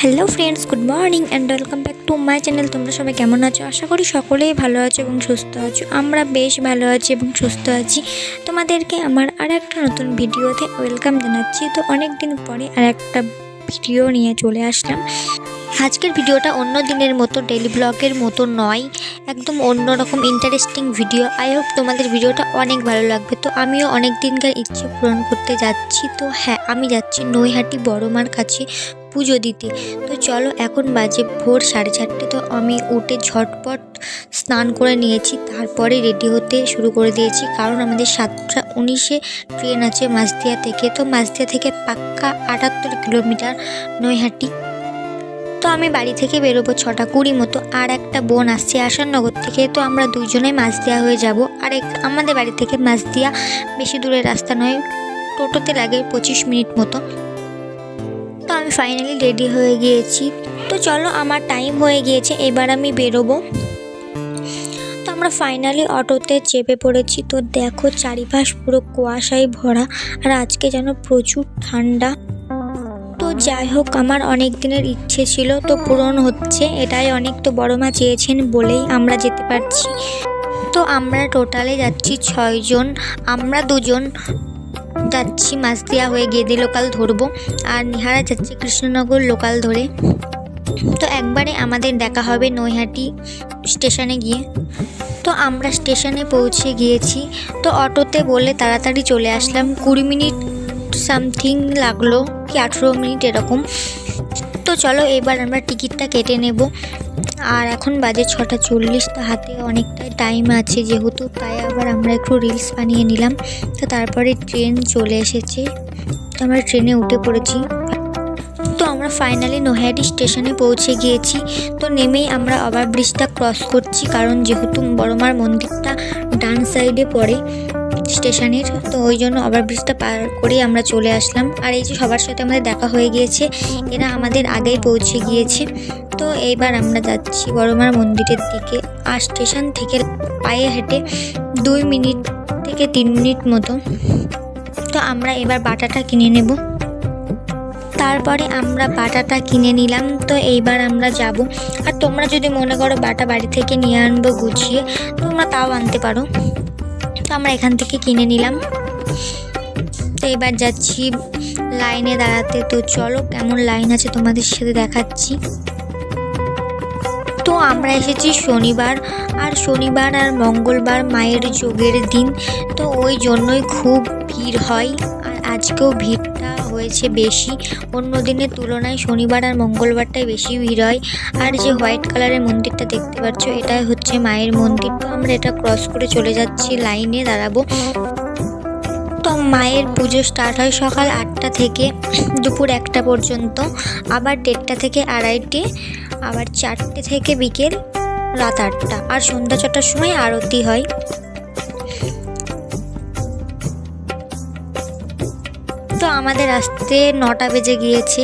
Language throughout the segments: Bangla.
Hello friends good morning and welcome back to my channel তোমরা সবাই কেমন আছো? আশা করি সকলেই ভালো আছো এবং সুস্থ আছো। আমরা বেশ ভালো আছি এবং সুস্থ আছি। তোমাদেরকে আমার আর একটা নতুন ভিডিওতে ওয়েলকাম জানাচ্ছি। তো অনেক দিন পরে আর একটা ভিডিও নিয়ে চলে আসলাম। আজকের ভিডিওটা অন্য দিনের মতো ডেলি ব্লগের মতো নয়। একদম অন্য রকম ইন্টারেস্টিং ভিডিও আই হোপ তোমাদের ভিডিওটা অনেক ভালো লাগবে। তো আমিও অনেক দিনকার ইচ্ছে পূরণ করতে যাচ্ছি। তো হ্যাঁ আমি যাচ্ছি নৈহাটি বড়মার কাছে। পুজো দিতে। তো চলো, এখন বাজে ভোর সাড়ে চারটে। তো আমি উঠে ঝটপট স্নান করে নিয়েছি। তারপরে রেডি হতে শুরু করে দিয়েছি। কারণ আমাদের সাতটা উনিশে ট্রেন আছে মাসদিয়া থেকে। তো মাসদিয়া থেকে পাক্কা আটাত্তর কিলোমিটার নৈহাটি। তো আমি বাড়ি থেকে বেরোবো ছটা কুড়ি মতো। আর একটা বোন আসছে আসাননগর থেকে। তো আমরা দুজনে দেওয়া হয়ে যাব। আর এক, আমাদের বাড়ি থেকে মাসদিয়া বেশি দূরের রাস্তা নয়, টোটোতে লাগে পঁচিশ মিনিট মতো। আমি ফাইনালি রেডি হয়ে গিয়েছি। তো চলো, আমার টাইম হয়ে গিয়েছে, এবার আমি বেরোবো। তো আমরা ফাইনালি অটোতে চেপে পড়েছি। তো দেখো, চারিপাশ পুরো কুয়াশায় ভরা, আর আজকে যেন প্রচুর ঠান্ডা। তো যাই হোক, আমার অনেক দিনের ইচ্ছে ছিল, তো পূরণ হচ্ছে। এটাই অনেক তো বড় মা চেয়েছেন বলেই আমরা যেতে পারছি। তো আমরা টোটালে যাচ্ছি ছয়জন, আমরা দুজন। যাচ্ছি মাসদিয়া হয়ে গেদে লোকাল ধরবো। আর নিহারা যাচ্ছে কৃষ্ণনগর লোকাল ধরে। তো একবারে আমাদের দেখা হবে নৈহাটি স্টেশনে গিয়ে। তো আমরা স্টেশনে পৌঁছে গিয়েছি। তো অটোতে বলে তাড়াতাড়ি চলে আসলাম। কুড়ি মিনিট সামথিং লাগল, কি আঠেরো মিনিট এরকম। তো চলো এবার আমরা টিকিটটা কেটে নেব। আর এখন বাজে ছটা চল্লিশ, তো হাতে অনেকটাই টাইম আছে যেহেতু, তাই আবার আমরা একটু রিলস বানিয়ে নিলাম। তো তারপরে ট্রেন চলে এসেছে। তো আমরা ট্রেনে উঠে পড়েছি। তো আমরা ফাইনালি নৈহাটি স্টেশনে পৌঁছে গিয়েছি। তো নেমেই আমরা ওভার ব্রিজটা ক্রস করছি, কারণ যেহেতু বড়মার মন্দিরটা ডান সাইডে পড়ে। স্টেশনের। তো ওই জন্য ওভারব্রিজটা পার করেই আমরা চলে আসলাম। আর এই যে সবার সাথে আমাদের দেখা হয়ে গিয়েছে, এরা আমাদের আগেই পৌঁছে গিয়েছে। তো এইবার আমরা যাচ্ছি বড়মার মন্দিরের দিকে। আর স্টেশন থেকে পায়ে হেঁটে দুই মিনিট থেকে তিন মিনিট মতো। তো আমরা এবার বাটাটা কিনে নেব। তারপরে আমরা বাটাটা কিনে নিলাম। তো এইবার আমরা যাব। আর তোমরা যদি মনে করো বাটা বাড়ি থেকে নিয়ে আনব গুছিয়ে, তোমরা তাও আনতে পারো। তো আমরা এখান থেকে কিনে নিলাম। তো এবার যাচ্ছি লাইনে দাঁড়াতে। তো চলো, কেমন লাইন আছে তোমাদের সাথে দেখাচ্ছি। তো আমরা এসেছি শনিবার, আর শনিবার আর মঙ্গলবার মায়ের যোগের দিন। তো ওই জন্যই খুব ভিড় হয়। আজকেও ভিড়টা হয়েছে বেশি। অন্য দিনের তুলনায় শনিবার আর মঙ্গলবারটাই বেশি ভিড় হয়। আর যে হোয়াইট কালারের মন্দিরটা দেখতে পাচ্ছ, এটাই হচ্ছে মায়ের মন্দির। তো আমরা এটা ক্রস করে চলে যাচ্ছি, লাইনে দাঁড়াবো। তো মায়ের পুজো স্টার্ট হয় সকাল আটটা থেকে দুপুর একটা পর্যন্ত, আবার দেড়টা থেকে আড়াইটে, আবার চারটে থেকে বিকেল রাত আটটা। আর সন্ধ্যা ছটার সময় আরতি হয়। তো আমাদের আসতে নটা বেজে গিয়েছে,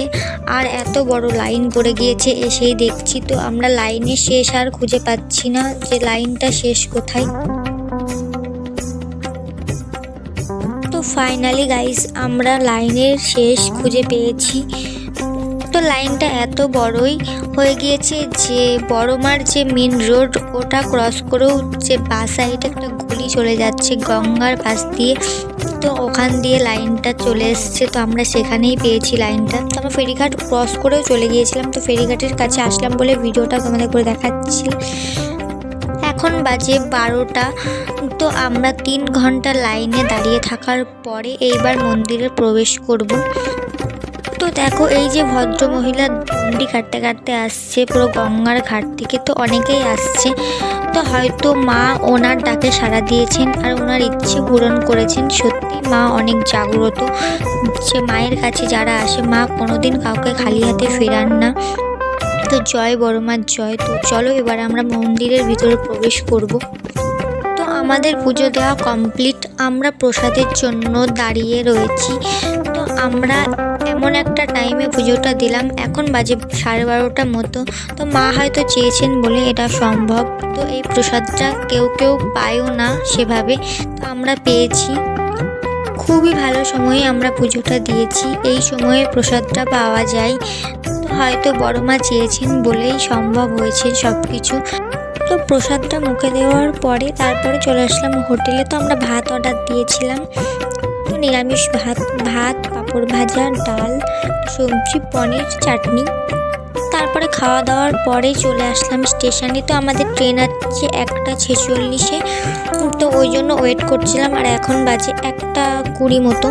আর এত বড় লাইন পড়ে গিয়েছে, এসেই দেখছি তো আমরা লাইনে শেষ আর খুঁজে পাচ্ছি না যে লাইনটা শেষ কোথায়। তো ফাইনালি গাইস আমরা লাইনের শেষ খুঁজে পেয়েছি। তো লাইনটা এত বড়ই হয়ে গিয়েছে যে বড়মার যে মেন রোড ওটা ক্রস করেও যে বাস সাইডে একটা গলি চলে যাচ্ছে গঙ্গার পাশ দিয়ে। তো ওখান দিয়ে লাইনটা চলে এসছে, তো আমরা সেখানেই পেয়েছি লাইনটা। তো আমরা ফেরিঘাট ক্রস করেও চলে গিয়েছিলাম, তো ফেরিঘাটের কাছে আসলাম বলে ভিডিওটা তোমাদের করে দেখাচ্ছি। এখন বাজে বারোটা, তো আমরা তিন ঘণ্টা লাইনে দাঁড়িয়ে থাকার পরে এইবার মন্দিরে প্রবেশ করব। তো দেখো, এই যে ভদ্র মহিলা দণ্ডি কাটতে কাটতে আসছে, পুরো গঙ্গার ঘাট থেকে তো অনেকেই আসছে। তো হয়তো মা ওনার ডাকে সাড়া দিয়েছেন আর ওনার ইচ্ছে পূরণ করেছেন। সত্যি মা অনেক জাগ্রত। যে মায়ের কাছে যারা আসে, মা কোনোদিন কাউকে খালি হাতে ফেরান না। তো জয় বড় মার জয়। তো চলো এবার আমরা মন্দিরের ভিতরে প্রবেশ করব। তো আমাদের পুজো দেওয়া কমপ্লিট। আমরা প্রসাদের জন্য দাঁড়িয়ে রয়েছি। তো আমরা এমন একটা টাইমে পুজোটা দিলাম। এখন বাজে সাড়ে বারোটার মতো। তো মা হয়তো চেয়েছেন বলে এটা সম্ভব। তো এই প্রসাদটা কেউ কেউ পায়ও না সেভাবে। তো আমরা পেয়েছি। খুবই ভালো সময়ে আমরা পুজোটা দিয়েছি। এই সময়ে প্রসাদটা পাওয়া যায়। হয়তো বড় মা চেয়েছেন বলেই সম্ভব হয়েছে সব কিছু তো প্রসাদটা মুখে দেওয়ার পরে তারপরে চলে আসলাম হোটেলে। তো আমরা ভাত অর্ডার দিয়েছিলাম। নিরামিষ ভাত ভাত, পাঁপড় ভাজা, ডাল, সবজি, পনির, চাটনি। তারপরে খাওয়া দাওয়ার পরে চলে আসলাম স্টেশনে। তো আমাদের ট্রেন আছে একটা ছেচল্লিশে। তো ওই জন্য ওয়েট করছিলাম, আর এখন বাজে একটা কুড়ি মতো।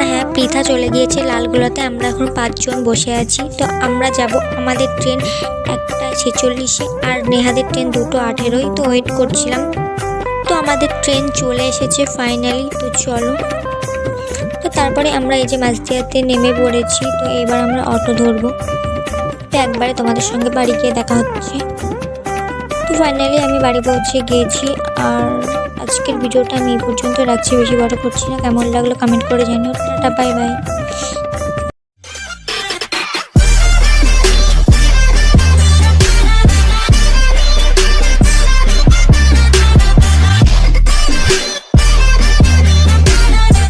হ্যাঁ পৃথা চলে গিয়েছে লালগোলাতে। আমরা এখন পাঁচজন বসে আছি। তো আমরা যাব আমাদের ট্রেন একটা ছেচল্লিশে, আর নেহাদের ট্রেন দুটো আঠেরোই। তো ওয়েট করছিলাম। তো আমাদের ট্রেন চলে এসেছে ফাইনালি তো চলো। তো তারপরে আমরা এই যে মাঝদিয়াতে নেমে পড়েছি, তো এবার আমরা অটো ধরবো। তো একবারে তোমাদের সঙ্গে বাড়ি গিয়ে দেখা হচ্ছে। তো ফাইনালি আমি বাড়ি পৌঁছে গিয়েছি, আর আজকের ভিডিওটা আমি এই পর্যন্ত রাখছি। বেশি বড় করছি না, কেমন লাগল কমেন্ট করে জানিও। Tata bye bye